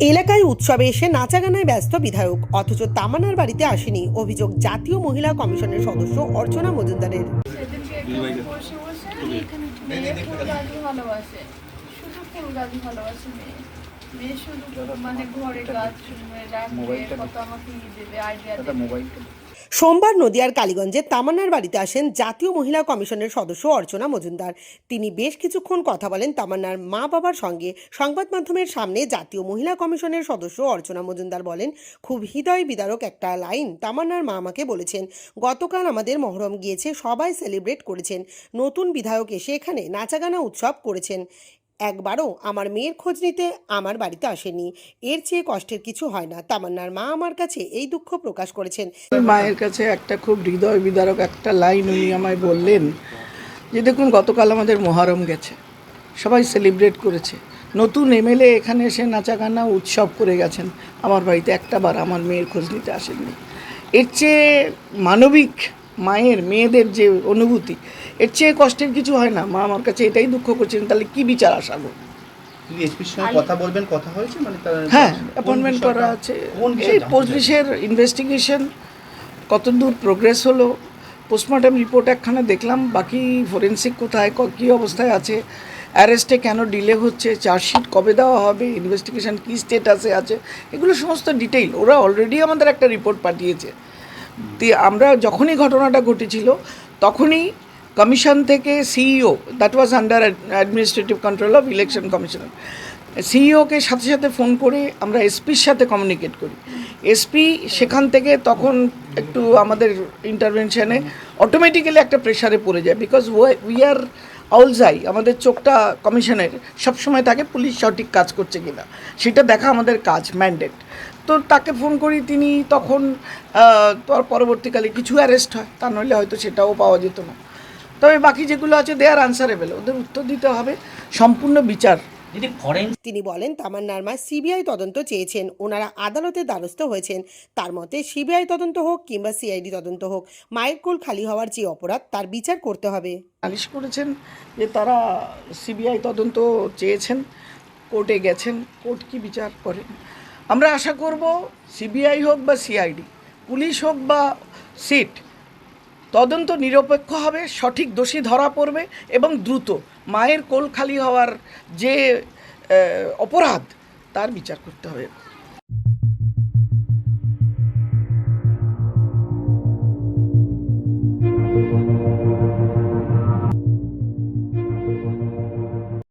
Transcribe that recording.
এলাকায় উৎসবে এসে নাচাগানায় ব্যস্ত বিধায়ক অথচ তামানার বাড়িতে আসেনি অভিযোগ জাতীয় মহিলা কমিশনের সদস্য অর্চনা মজুমদারের। মেয়ে শুধু মেয়ে। মানে ঘরে গাছ রাখবে কত আমাকে দেবে আইডিয়া দেবে। সোমবার নদিয়ার কালীগঞ্জে তামান্নার বাড়িতে আসেন জাতীয় মহিলা কমিশনের সদস্য অর্চনা মজুমদার। তিনি বেশ কিছুক্ষণ কথা বলেন তামান্নার মা বাবার সঙ্গে। সংবাদ মাধ্যমের সামনে জাতীয় মহিলা কমিশনের সদস্য অর্চনা মজুমদার বলেন, খুব হৃদয় বিদারক একটা লাইন তামান্নার মা আমাকে বলেছেন। গতকাল আমাদের মহরম গিয়েছে, সবাই সেলিব্রেট করেছেন। নতুন বিধায়ক এসে এখানে নাচাগানা উৎসব করেছেন। একবারও আমার মেয়ের খোঁজ নিতে আমার বাড়িতে আসেনি। এর চেয়ে কষ্টের কিছু হয় না। তামান্নার মা আমার কাছে এই দুঃখ প্রকাশ করেছেন। মায়ের কাছে একটা খুব হৃদয় বিদারক একটা লাইন উনি আমায় বললেন যে, দেখুন, গতকাল আমাদের মহারম গেছে। সবাই সেলিব্রেট করেছে। নতুন এমএলএ এখানে এসে নাচাগানা, উৎসব করে গেছেন। আমার বাড়িতে একটা বার আমার মেয়ের খোঁজ নিতে আসেননি। এর চেয়ে মানবিক মায়ের মেয়েদের যে অনুভূতি এর চেয়ে কষ্টের কিছু হয় না? মা আমার কাছে এটাই দুঃখ করছেন তাহলে কি বিচার আসাবো কথা বলবেন কথা হয়েছে? মানে হ্যাঁ অ্যাপয়েন্টমেন্ট করা আছে। এই? পুলিশের ইনভেস্টিগেশন কতদূর প্রোগ্রেস হলো? পোস্টমর্টম রিপোর্ট একখানা দেখলাম বাকি ফরেন্সিক কোথায় ক- কী অবস্থায় আছে? অ্যারেস্টে কেন ডিলে হচ্ছে? চার্জশিট কবে দেওয়া হবে? ইনভেস্টিগেশন কী স্টেটাসে আছে? এগুলো সমস্ত ডিটেইল ওরা অলরেডি আমাদের একটা রিপোর্ট পাঠিয়েছে। আমরা যখনই ঘটনাটা ঘটেছিল, তখনই কমিশন থেকে CEO that was under administrative control of election commissioner সিইওকে সাথে সাথে ফোন করে আমরা এসপির সাথে কমিউনিকেট করি। এসপি সেখান থেকে তখন একটু আমাদের ইন্টারভেনশনে অটোমেটিক্যালি একটা প্রেশারে পড়ে যায় বিকজ উই আর অলজাই আমাদের চোখটা কমিশনের সবসময় থাকে পুলিশ সঠিক কাজ করছে কিনা। সেটা দেখা আমাদের কাজ ম্যান্ডেট তো তাকে ফোন করি, তিনি তখন তোর পরবর্তীকালে কিছু অ্যারেস্ট হয়, তা নইলে হয়তো সেটাও পাওয়া যেত না। তবে বাকি যেগুলো আছে দেয়ার আনসারেবেল ওদের উত্তর দিতে হবে। সম্পূর্ণ বিচার দিদি ফরেন তিনি বলেন তামান্নার মা সিবিআই তদন্ত চেয়েছেন। ওনারা আদালতে দ্বারস্থ হয়েছেন। তার মতে সিবিআই তদন্ত হোক কিংবা সিআইডি তদন্ত হোক মায়ের কোল খালি হওয়ার যে অপরাধ তার বিচার করতে হবে। নালিশ করেছেন যে তারা সিবিআই তদন্ত চেয়েছেন কোর্টে গেছেন কোর্ট কি বিচার করেন আমরা আশা করব সিবিআই হোক বা সিআইডি পুলিশ হোক বা সিট তদন্ত নিরপেক্ষ হবে, সঠিক দোষী ধরা পড়বে এবং দ্রুত মায়ের কোল খালি হওয়ার যে অপরাধ, তার বিচার করতে হবে।